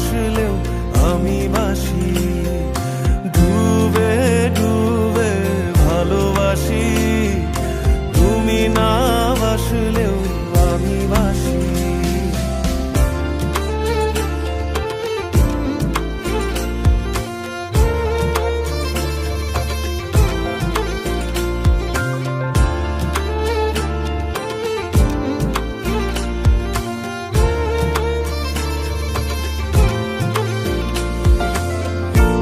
বাসলেও আমি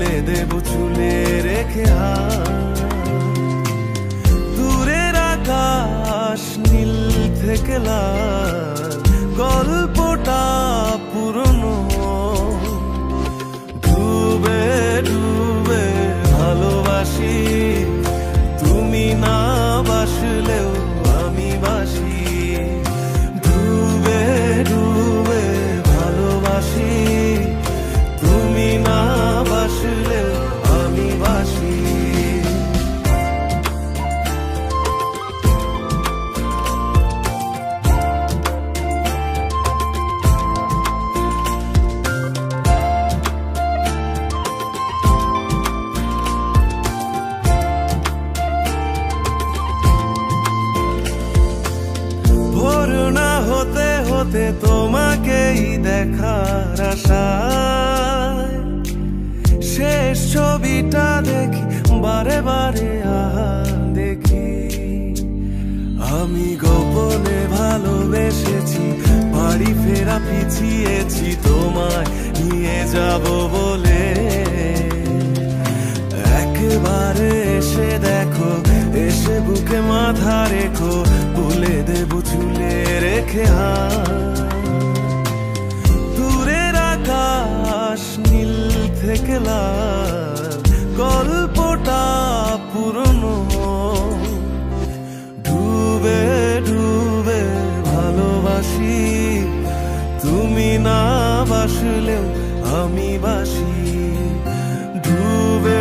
তুলে দেব চুলে রেখে হাত। হতে তোমাকেই দেখার শেষ ছবিটা দেখি, বারে বারে দেখি। আমি গোপনে ভালোবেসেছি, বাড়ি ফেরা পিছিয়েছি, তোমায় নিয়ে যাব বলে। একবারে এসে দেখো, এসে বুকে মাথা রেখো তুলে দেব চুলে হাত। দূরের আকাশ নীল থেকে লাল, গল্পটা পুরনো ডুবে ডুবে ভালোবাসি, তুমি না বাসলেও আমি বাসি ডুবে